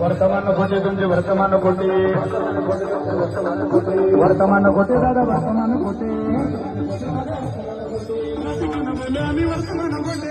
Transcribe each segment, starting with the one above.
वर्तमान खोटे तुमचे वर्तमान खोटे. वर्तमान खोटे. दादा वर्तमान खोटे आम्ही वर्तमान खोटे.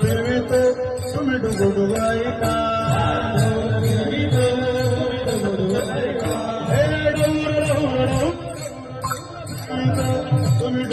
फिरवितो तुम्ही डुबुडुबाई का दौर फिरवितो तुम्ही